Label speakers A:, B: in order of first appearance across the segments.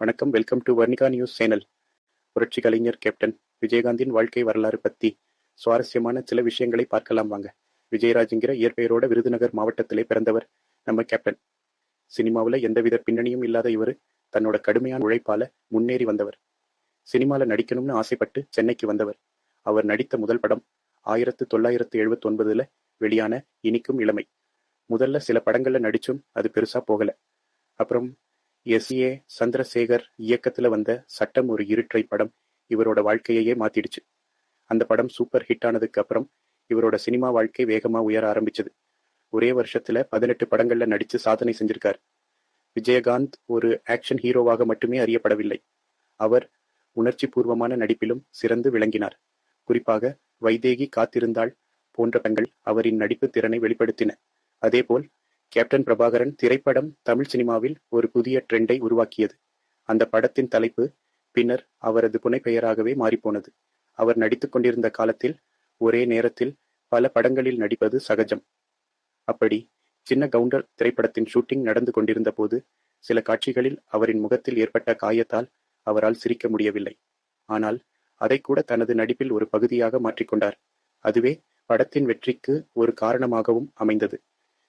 A: வணக்கம் welcome to Varnika news channel புரட்சி கலைஞர் கேப்டன் விஜயகாந்தின் வாழ்க்கை வரலாறு பத்தி சுவாரஸ்யமான சில விஷயங்களை பார்க்கலாம் வாங்க. விஜயராஜ்ங்கிற இயற்பெயரோட விருதுநகர் மாவட்டத்திலே பிறந்தவர் நம்ம கேப்டன் சினிமாவில் எந்தவித பின்னணியும் இல்லாத இவர் தன்னோட கடுமையான உழைப்பால முன்னேறி வந்தவர். சினிமால நடிக்கணும்னு ஆசைப்பட்டு சென்னைக்கு வந்தவர். அவர் நடித்த முதல் படம் ஆயிரத்து தொள்ளாயிரத்து எழுபத்தி ஒன்பதுல வெளியான இனிக்கும் இளமை. முதல்ல சில படங்கள்ல நடிச்சும் அது பெருசா போகல. அப்புறம் எஸ். ஏ. சந்திரசேகர் இயக்கத்துல வந்த சட்டம் ஒரு இருட்டை படம் இவரோட வாழ்க்கையையே மாத்திடுச்சு. அந்த படம் சூப்பர் ஹிட் ஆனதுக்கு அப்புறம் இவரோட சினிமா வாழ்க்கை வேகமா உயர ஆரம்பிச்சது. ஒரே வருஷத்துல பதினெட்டு படங்கள்ல நடிச்சு சாதனை செஞ்சிருக்கார். விஜயகாந்த் ஒரு ஆக்ஷன் ஹீரோவாக மட்டுமே அறியப்படவில்லை. அவர் உணர்ச்சி பூர்வமான நடிப்பிலும் சிறந்து விளங்கினார். குறிப்பாக வைதேகி காத்திருந்தாள் போன்ற படங்கள் அவரின் நடிப்பு திறனை வெளிப்படுத்தின. அதேபோல் கேப்டன் பிரபாகரன் திரைப்படம் தமிழ் சினிமாவில் ஒரு புதிய ட்ரெண்டை உருவாக்கியது. அந்த படத்தின் தலைப்பு பின்னர் அவரது புனைப்பெயராகவே மாறிப்போனது. அவர் நடித்துக் கொண்டிருந்த காலத்தில் ஒரே நேரத்தில் பல படங்களில் நடிப்பது சகஜம். அப்படி சின்ன கவுண்டர் திரைப்படத்தின் ஷூட்டிங் நடந்து கொண்டிருந்த போது சில காட்சிகளில் அவரின் முகத்தில் ஏற்பட்ட காயத்தால் அவரால் சிரிக்க முடியவில்லை. ஆனால் அதை கூட தனது நடிப்பில் ஒரு பகுதியாக மாற்றிக்கொண்டார். அதுவே படத்தின் வெற்றிக்கு ஒரு காரணமாகவும் அமைந்தது.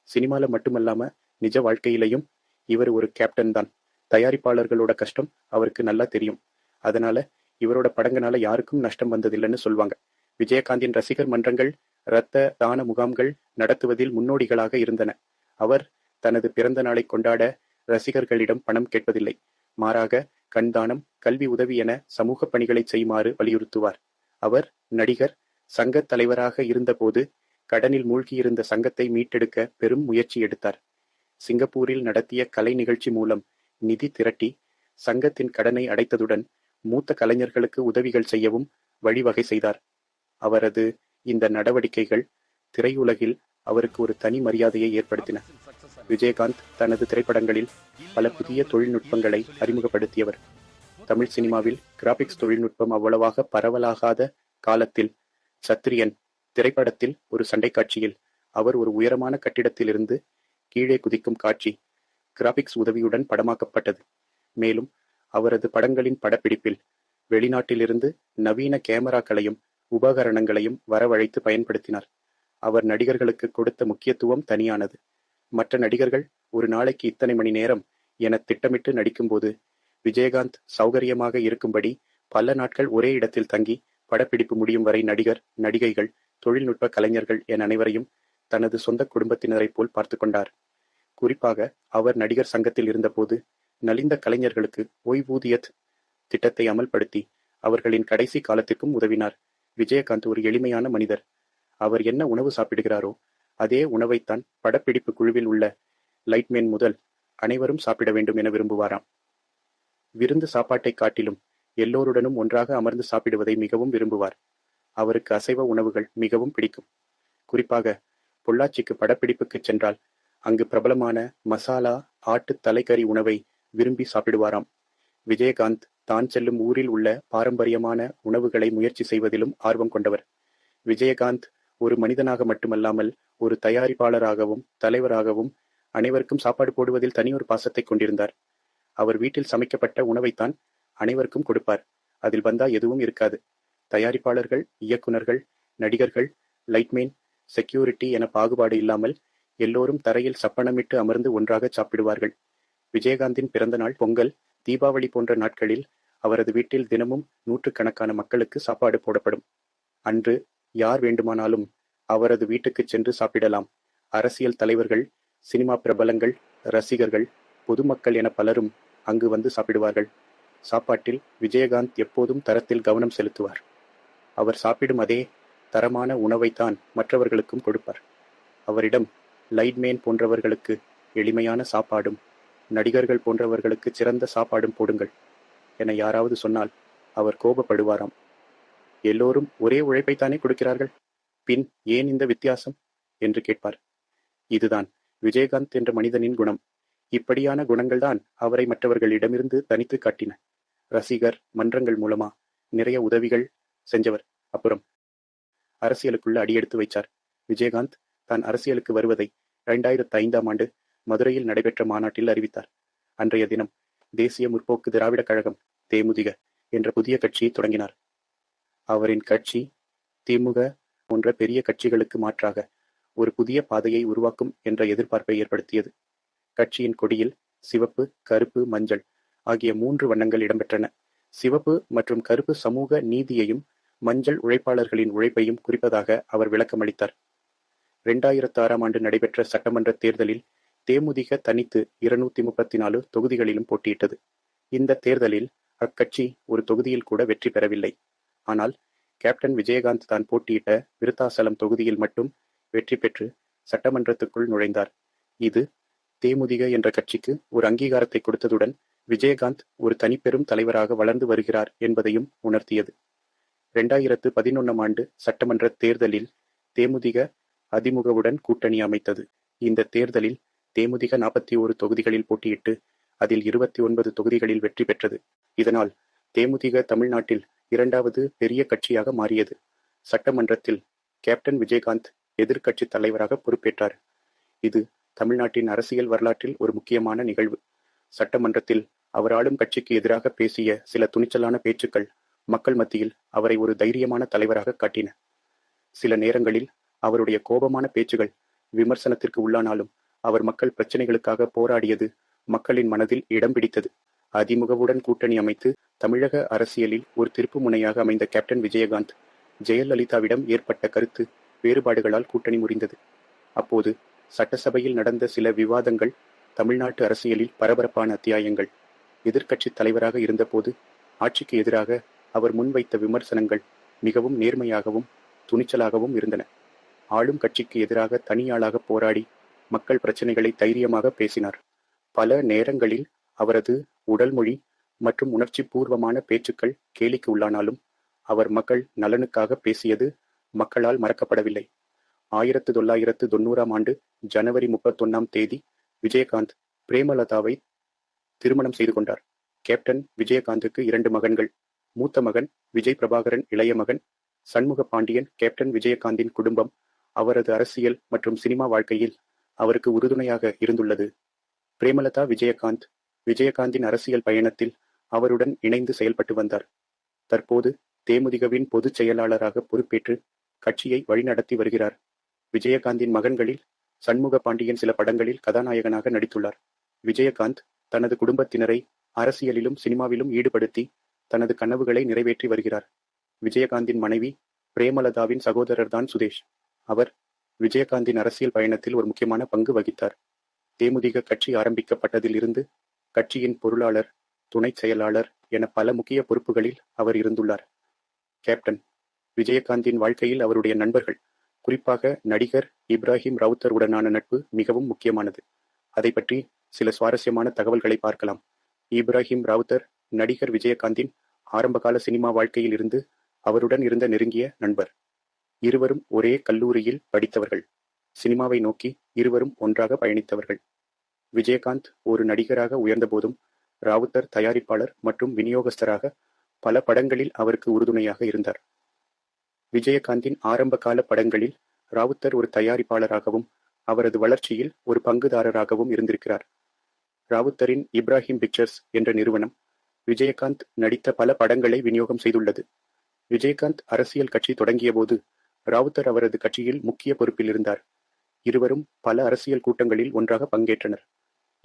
A: சினிமால மட்டுமல்லாம நிஜ வாழ்க்கையிலையும் இவர் ஒரு கேப்டன் தான். தயாரிப்பாளர்களோட கஷ்டம் அவருக்கு நல்லா தெரியும். அதனால இவரோட படங்களால யாருக்கும் நஷ்டம் வந்ததில்லைன்னு சொல்வாங்க. விஜயகாந்தின் ரசிகர் மன்றங்கள் இரத்த தான முகாம்கள் நடத்துவதில் முன்னோடிகளாக இருந்தன. அவர் தனது பிறந்த நாளை கொண்டாட ரசிகர்களிடம் பணம் கேட்பதில்லை. மாறாக கண்தானம் கல்வி உதவி என சமூக பணிகளை செய்யுமாறு வலியுறுத்துவார். அவர் நடிகர் சங்க தலைவராக இருந்தபோது கடனில் மூழ்கியிருந்த சங்கத்தை மீட்டெடுக்க பெரும் முயற்சி எடுத்தார். சிங்கப்பூரில் நடத்திய கலை நிகழ்ச்சி மூலம் நிதி திரட்டி சங்கத்தின் கடனை அடைத்ததுடன் மூத்த கலைஞர்களுக்கு உதவிகள் செய்யவும் வழிவகை செய்தார். அவரது இந்த நடவடிக்கைகள் திரையுலகில் அவருக்கு ஒரு தனி மரியாதையை ஏற்படுத்தின. விஜயகாந்த் தனது திரைப்படங்களில் பல புதிய தொழில்நுட்பங்களை அறிமுகப்படுத்தியவர். தமிழ் சினிமாவில் கிராபிக்ஸ் தொழில்நுட்பம் அவ்வளவாக பரவலாகாத காலத்தில் சத்திரியன் திரைப்படத்தில் ஒரு சண்டை காட்சியில் அவர் ஒரு உயரமான கட்டிடத்திலிருந்து கீழே குதிக்கும் காட்சி கிராபிக்ஸ் உதவியுடன் படமாக்கப்பட்டது. மேலும் அவரது படங்களின் படப்பிடிப்பில் வெளிநாட்டிலிருந்து நவீன கேமராக்களையும் உபகரணங்களையும் வரவழைத்து பயன்படுத்தினார். அவர் நடிகர்களுக்கு கொடுத்த முக்கியத்துவம் தனியானது. மற்ற நடிகர்கள் ஒரு நாளைக்கு இத்தனை மணி நேரம் என திட்டமிட்டு நடிக்கும்போது விஜயகாந்த் சௌகரியமாக இருக்கும்படி பல நாட்கள் ஒரே இடத்தில் தங்கி படப்பிடிப்பு முடியும் வரை நடிகர் நடிகைகள் தொழில்நுட்ப கலைஞர்கள் என அனைவரையும் தனது சொந்த குடும்பத்தினரைப் போல் பார்த்து கொண்டார். குறிப்பாக அவர் நடிகர் சங்கத்தில் இருந்தபோது நலிந்த கலைஞர்களுக்கு ஓய்வூதிய திட்டத்தை அமல்படுத்தி அவர்களின் கடைசி காலத்திற்கும் உதவினார். விஜயகாந்த் ஒரு எளிமையான மனிதர். அவர் என்ன உணவு சாப்பிடுகிறாரோ அதே உணவைத்தான் படப்பிடிப்பு குழுவில் உள்ள லைட்மேன் முதல் அனைவரும் சாப்பிட வேண்டும் என விரும்புவாராம். விருந்து சாப்பாட்டை காட்டிலும் எல்லோருடனும் ஒன்றாக அமர்ந்து சாப்பிடுவதை மிகவும் விரும்புவார். அவருக்கு அசைவ உணவுகள் மிகவும் பிடிக்கும். குறிப்பாக பொள்ளாச்சிக்கு படப்பிடிப்புக்கு சென்றால் அங்கு பிரபலமான மசாலா ஆட்டு தலைக்கறி உணவை விரும்பி சாப்பிடுவாராம். விஜயகாந்த் தான் செல்லும் ஊரில் உள்ள பாரம்பரியமான உணவுகளை முயற்சி செய்வதிலும் ஆர்வம் கொண்டவர். விஜயகாந்த் ஒரு மனிதனாக மட்டுமல்லாமல் ஒரு தயாரிப்பாளராகவும் தலைவராகவும் அனைவருக்கும் சாப்பாடு போடுவதில் தனியொரு பாசத்தை கொண்டிருந்தார். அவர் வீட்டில் சமைக்கப்பட்ட உணவைத்தான் அனைவருக்கும் கொடுப்பார். அதில் வந்தா எதுவும் இருக்காது. தயாரிப்பாளர்கள் இயக்குனர்கள் நடிகர்கள் லைட்மேன் செக்யூரிட்டி என பாகுபாடு இல்லாமல் எல்லோரும் தரையில் சப்பனமிட்டு அமர்ந்து ஒன்றாக சாப்பிடுவார்கள். விஜயகாந்தின் பிறந்தநாள் பொங்கல் தீபாவளி போன்ற நாட்களில் அவரது வீட்டில் தினமும் நூற்றுக்கணக்கான மக்களுக்கு சாப்பாடு போடப்படும். அன்று யார் வேண்டுமானாலும் அவரது வீட்டுக்கு சென்று சாப்பிடலாம். அரசியல் தலைவர்கள் சினிமா பிரபலங்கள் ரசிகர்கள் பொதுமக்கள் என பலரும் அங்கு வந்து சாப்பிடுவார்கள். சாப்பாட்டில் விஜயகாந்த் எப்போதும் தரத்தில் கவனம் செலுத்துவார். அவர் சாப்பிடும் அதே தரமான உணவைத்தான் மற்றவர்களுக்கும் கொடுப்பார். அவரிடம் லைட்மேன் போன்றவர்களுக்கு எளிமையான சாப்பாடும் நடிகர்கள் போன்றவர்களுக்கு சிறந்த சாப்பாடும் போடுங்கள் என யாராவது சொன்னால் அவர் கோபப்படுவாராம். எல்லோரும் ஒரே உழைப்பைத்தானே கொடுக்கிறார்கள்? பின் ஏன் இந்த வித்தியாசம்? என்று கேட்பார். இதுதான் விஜயகாந்த் என்ற மனிதனின் குணம். இப்படியான குணங்கள்தான் அவரை மற்றவர்களிடமிருந்து தனித்து காட்டின. ரசிகர் மன்றங்கள் மூலமா நிறைய உதவிகள் செஞ்சவர். அப்புறம் அரசியலுக்குள்ள அடியெடுத்து வைச்சார். விஜயகாந்த் தான் அரசியலுக்கு வருவதை இரண்டாயிரத்து ஐந்தாம் ஆண்டு மதுரையில் நடைபெற்ற மாநாட்டில் அறிவித்தார். அன்றைய தினம் தேசிய முற்போக்கு திராவிடக் கழகம் தேமுதிக என்ற புதிய கட்சியை தொடங்கினார். அவரின் கட்சி திமுக போன்ற பெரிய கட்சிகளுக்கு மாற்றாக ஒரு புதிய பாதையை உருவாக்கும் என்ற எதிர்பார்ப்பை ஏற்படுத்தியது. கட்சியின் கொடியில் சிவப்பு கருப்பு மஞ்சள் ஆகிய மூன்று வண்ணங்கள் இடம்பெற்றன. சிவப்பு மற்றும் கருப்பு சமூக நீதியையும் மஞ்சள் உழைப்பாளர்களின் உழைப்பையும் குறிப்பதாக அவர் விளக்கமளித்தார். இரண்டாயிரத்து ஆறாம் ஆண்டு நடைபெற்ற சட்டமன்ற தேர்தலில் தேமுதிக தனித்து இருநூத்தி முப்பத்தி நாலு தொகுதிகளிலும் போட்டியிட்டது. இந்த தேர்தலில் அக்கட்சி ஒரு தொகுதியில் கூட வெற்றி பெறவில்லை. ஆனால் கேப்டன் விஜயகாந்த் தான் போட்டியிட்ட விருத்தாசலம் தொகுதியில் மட்டும் வெற்றி பெற்று சட்டமன்றத்துக்குள் நுழைந்தார். இது தேமுதிக என்ற கட்சிக்கு ஒரு அங்கீகாரத்தை கொடுத்ததுடன் விஜயகாந்த் ஒரு தனிப்பெரும் தலைவராக வளர்ந்து வருகிறார் என்பதையும் உணர்த்தியது. இரண்டாயிரத்து பதினொன்றாம் ஆண்டு சட்டமன்ற தேர்தலில் தேமுதிக அதிமுகவுடன் கூட்டணி அமைத்தது. இந்த தேர்தலில் தேமுதிக நாற்பத்தி ஒரு தொகுதிகளில் போட்டியிட்டு அதில் இருபத்தி ஒன்பது தொகுதிகளில் வெற்றி பெற்றது. இதனால் தேமுதிக தமிழ்நாட்டில் இரண்டாவது பெரிய கட்சியாக மாறியது. சட்டமன்றத்தில் கேப்டன் விஜயகாந்த் எதிர்க்கட்சி தலைவராக பொறுப்பேற்றார். இது தமிழ்நாட்டின் அரசியல் வரலாற்றில் ஒரு முக்கியமான நிகழ்வு. சட்டமன்றத்தில் அவர் ஆளும் கட்சிக்கு எதிராக பேசிய சில துணிச்சலான பேச்சுக்கள் மக்கள் மத்தியில் அவரை ஒரு தைரியமான தலைவராக காட்டின. சில நேரங்களில் அவருடைய கோபமான பேச்சுகள் விமர்சனத்திற்கு உள்ளானாலும் அவர் மக்கள் பிரச்சனைகளுக்காக போராடியது மக்களின் மனதில் இடம் பிடித்தது. அதிமுகவுடன் கூட்டணி அமைத்து தமிழக அரசியலில் ஒரு திருப்பு முனையாக அமைந்த கேப்டன் விஜயகாந்த் ஜெயலலிதாவிடம் ஏற்பட்ட கருத்து வேறுபாடுகளால் கூட்டணி முறிந்தது. அப்போது சட்டசபையில் நடந்த சில விவாதங்கள் தமிழ்நாட்டு அரசியலில் பரபரப்பான அத்தியாயங்கள். எதிர்க்கட்சி தலைவராக இருந்தபோது ஆட்சிக்கு எதிராக அவர் முன்வைத்த விமர்சனங்கள் மிகவும் நேர்மையாகவும் துணிச்சலாகவும் இருந்தன. ஆளும் கட்சிக்கு எதிராக தனியாளாக போராடி மக்கள் பிரச்சனைகளை தைரியமாக பேசினார். பல நேரங்களில் அவரது உடல் மொழி மற்றும் உணர்ச்சி பூர்வமான பேச்சுக்கள் கேலிக்கு உள்ளானாலும் அவர் மக்கள் நலனுக்காக பேசியது மக்களால் மறக்கப்படவில்லை. ஆயிரத்து தொள்ளாயிரத்து தொண்ணூறாம் ஆண்டு ஜனவரி முப்பத்தொன்னாம் தேதி விஜயகாந்த் பிரேமலதாவை திருமணம் செய்து கொண்டார். கேப்டன் விஜயகாந்துக்கு இரண்டு மகன்கள். மூத்த மகன் விஜய் பிரபாகரன் இளைய மகன் சண்முக பாண்டியன் கேப்டன் விஜயகாந்தின் குடும்பம் அவரது அரசியல் மற்றும் சினிமா வாழ்க்கையில் அவருக்கு உறுதுணையாக இருந்துள்ளது. பிரேமலதா விஜயகாந்த் விஜயகாந்தின் அரசியல் பயணத்தில் அவருடன் இணைந்து செயல்பட்டு வந்தார். தற்போது தேமுதிகவின் பொதுச் செயலாளராக பொறுப்பேற்று கட்சியை வழிநடத்தி வருகிறார். விஜயகாந்தின் மகன்களில் சண்முக பாண்டியன் சில படங்களில் கதாநாயகனாக நடித்துள்ளார். விஜயகாந்த் தனது குடும்பத்தினரை அரசியலிலும் சினிமாவிலும் ஈடுபடுத்தி தனது கனவுகளை நிறைவேற்றி வருகிறார். விஜயகாந்தின் மனைவி பிரேமலதாவின் சகோதரர்தான் சுதேஷ். அவர் விஜயகாந்தின் அரசியல் பயணத்தில் ஒரு முக்கியமான பங்கு வகித்தார். தேமுதிக கட்சி ஆரம்பிக்கப்பட்டதில் இருந்து கட்சியின் பொருளாளர் துணை செயலாளர் என பல முக்கிய பொறுப்புகளில் அவர் இருந்துள்ளார். கேப்டன் விஜயகாந்தின் வாழ்க்கையில் அவருடைய நண்பர்கள் குறிப்பாக நடிகர் இப்ராஹிம் ரவுத்தர் உடனான நட்பு மிகவும் முக்கியமானது. அதை பற்றி சில சுவாரஸ்யமான தகவல்களை பார்க்கலாம். இப்ராஹிம் ராவுத்தர் நடிகர் விஜயகாந்தின் ஆரம்பகால சினிமா வாழ்க்கையில் இருந்து அவருடன் இருந்த நெருங்கிய நண்பர். இருவரும் ஒரே கல்லூரியில் படித்தவர்கள். சினிமாவை நோக்கி இருவரும் ஒன்றாக பயணித்தவர்கள். விஜயகாந்த் ஒரு நடிகராக உயர்ந்தபோதும் ராவுத்தர் தயாரிப்பாளர் மற்றும் விநியோகஸ்தராக பல படங்களில் அவருக்கு உறுதுணையாக இருந்தார். விஜயகாந்தின் ஆரம்பகால படங்களில் ராவுத்தர் ஒரு தயாரிப்பாளராகவும் அவரது வளர்ச்சியில் ஒரு பங்குதாரராகவும் இருந்திருக்கிறார். ராவுத்தரின் இப்ராஹிம் பிக்சர்ஸ் என்ற நிறுவனம் விஜயகாந்த் நடித்த பல படங்களை விநியோகம் செய்துள்ளது. விஜயகாந்த் அரசியல் கட்சி தொடங்கியபோது ராவுத்தர் அவரது கட்சியில் முக்கிய பொறுப்பில் இருந்தார். இருவரும் பல அரசியல் கூட்டங்களில் ஒன்றாக பங்கேற்றனர்.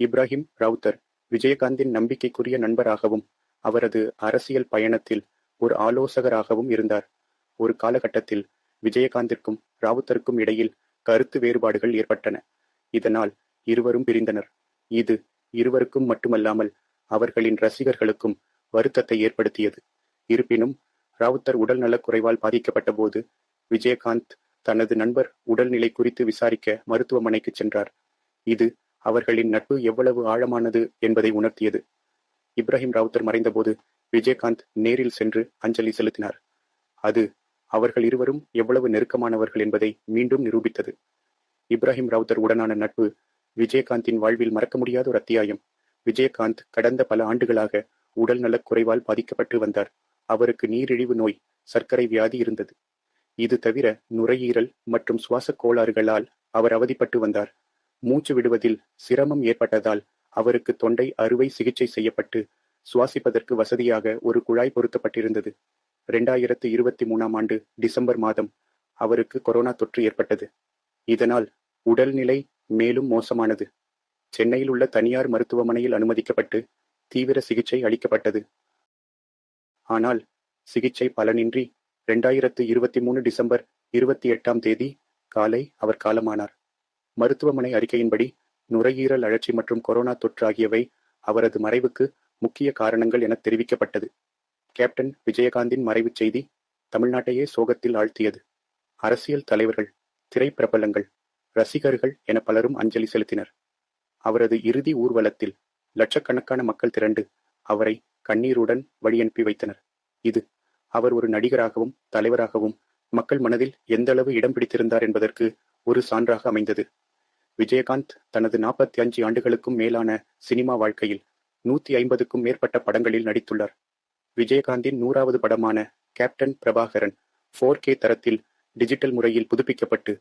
A: இப்ராஹிம் ராவுத்தர் விஜயகாந்தின் நம்பிக்கைக்குரிய நண்பராகவும் அவரது அரசியல் பயணத்தில் ஒரு ஆலோசகராகவும் இருந்தார். ஒரு காலகட்டத்தில் விஜயகாந்திற்கும் ராவுத்தருக்கும் இடையில் கருத்து வேறுபாடுகள் ஏற்பட்டன. இதனால் இருவரும் பிரிந்தனர். இது இருவருக்கும் மட்டுமல்லாமல் அவர்களின் ரசிகர்களுக்கும் வருத்தத்தை ஏற்படுத்தியது. இருப்பினும் ராவுத்தர் உடல் நலக்குறைவால் பாதிக்கப்பட்ட போது விஜயகாந்த் தனது நண்பர் உடல்நிலை குறித்து விசாரிக்க மருத்துவமனைக்கு சென்றார். இது அவர்களின் நட்பு எவ்வளவு ஆழமானது என்பதை உணர்த்தியது. இப்ராஹிம் ராவுத்தர் மறைந்தபோது விஜயகாந்த் நேரில் சென்று அஞ்சலி செலுத்தினார். அது அவர்கள் இருவரும் எவ்வளவு நெருக்கமானவர்கள் என்பதை மீண்டும் நிரூபித்தது. இப்ராஹிம் ராவுத்தர் உடனான நட்பு விஜயகாந்தின் வாழ்வில் மறக்க முடியாத ஒரு அத்தியாயம். விஜயகாந்த் கடந்த பல ஆண்டுகளாக உடல் நலக் குறைவால் பாதிக்கப்பட்டு வந்தார். அவருக்கு நீரிழிவு நோய் சர்க்கரை வியாதி இருந்தது. இது தவிர நுரையீரல் மற்றும் சுவாச கோளாறுகளால் அவர் அவதிப்பட்டு வந்தார். மூச்சு விடுவதில் சிரமம் ஏற்பட்டதால் அவருக்கு தொண்டை அறுவை சிகிச்சை செய்யப்பட்டு சுவாசிப்பதற்கு வசதியாக ஒரு குழாய் பொருத்தப்பட்டிருந்தது. இரண்டாயிரத்து இருபத்தி மூணாம் ஆண்டு டிசம்பர் மாதம் அவருக்கு கொரோனா தொற்று ஏற்பட்டது. இதனால் உடல்நிலை மேலும் மோசமானது. சென்னையில் உள்ள தனியார் மருத்துவமனையில் அனுமதிக்கப்பட்டு தீவிர சிகிச்சை அளிக்கப்பட்டது. ஆனால் சிகிச்சை பலனின்றி இரண்டாயிரத்து இருபத்தி மூணு டிசம்பர் இருபத்தி எட்டாம் தேதி காலை அவர் காலமானார். மருத்துவமனை அறிக்கையின்படி நுரையீரல் அழற்சி மற்றும் கொரோனா தொற்று ஆகியவை அவரது மறைவுக்கு முக்கிய காரணங்கள் என தெரிவிக்கப்பட்டது. கேப்டன் விஜயகாந்தின் மறைவுச் செய்தி தமிழ்நாட்டையே சோகத்தில் ஆழ்த்தியது. அரசியல் தலைவர்கள் திரைப்பிரபலங்கள் ரசிகர்கள் என பலரும் அஞ்சலி செலுத்தினர். அவரது இறுதி ஊர்வலத்தில் லட்சக்கணக்கான மக்கள் திரண்டு அவரை கண்ணீருடன் வழியனுப்பி வைத்தனர். இது அவர் ஒரு நடிகராகவும் தலைவராகவும் மக்கள் மனதில் எந்த அளவு இடம் பிடித்திருந்தார் என்பதற்கு ஒரு சான்றாக அமைந்தது. விஜயகாந்த் தனது நாற்பத்தி அஞ்சு ஆண்டுகளுக்கும் மேலான சினிமா வாழ்க்கையில் நூத்தி ஐம்பதுக்கும் மேற்பட்ட படங்களில் நடித்துள்ளார். விஜயகாந்தின் நூறாவது படமான கேப்டன் பிரபாகரன் போர் கே தரத்தில் டிஜிட்டல் முறையில் புதுப்பிக்கப்பட்டு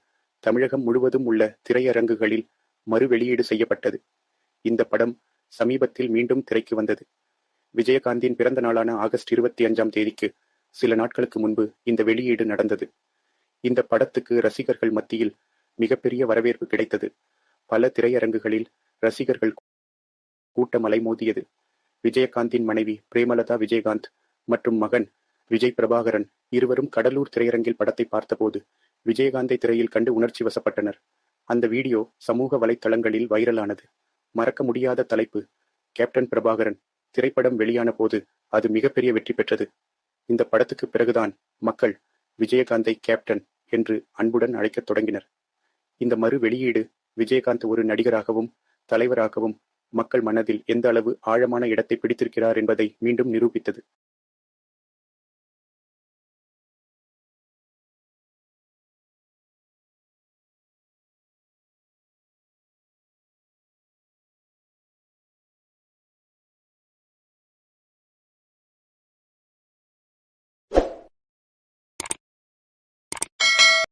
A: தமிழகம் முழுவதும் உள்ள திரையரங்குகளில் மறு வெளியீடு செய்யப்பட்டது. இந்த படம் சமீபத்தில் மீண்டும் திரைக்கு வந்தது. விஜயகாந்தின் பிறந்த நாளான ஆகஸ்ட் இருபத்தி அஞ்சாம் தேதிக்கு சில நாட்களுக்கு முன்பு இந்த வெளியீடு நடந்தது. இந்த படத்துக்கு ரசிகர்கள் மத்தியில் மிகப்பெரிய வரவேற்பு கிடைத்தது. பல திரையரங்குகளில் ரசிகர்கள் கூட்டம் அலைமோதியது. விஜயகாந்தின் மனைவி பிரேமலதா விஜயகாந்த் மற்றும் மகன் விஜய் பிரபாகரன் இருவரும் கடலூர் திரையரங்கில் படத்தை பார்த்தபோது விஜயகாந்தை திரையில் கண்டு உணர்ச்சி வசப்பட்டனர். அந்த வீடியோ சமூக வலைத்தளங்களில் வைரலானது. மறக்க முடியாத தலைப்பு. கேப்டன் பிரபாகரன் திரைப்படம் வெளியான போது அது மிகப்பெரிய வெற்றி பெற்றது. இந்த படத்துக்கு பிறகுதான் மக்கள் விஜயகாந்தை கேப்டன் என்று அன்புடன் அழைக்கத் தொடங்கினர். இந்த மறு வெளியீடு விஜயகாந்த் ஒரு நடிகராகவும் தலைவராகவும் மக்கள் மனதில் எந்த அளவு ஆழமான இடத்தை பிடித்திருக்கிறார் என்பதை மீண்டும் நிரூபித்தது.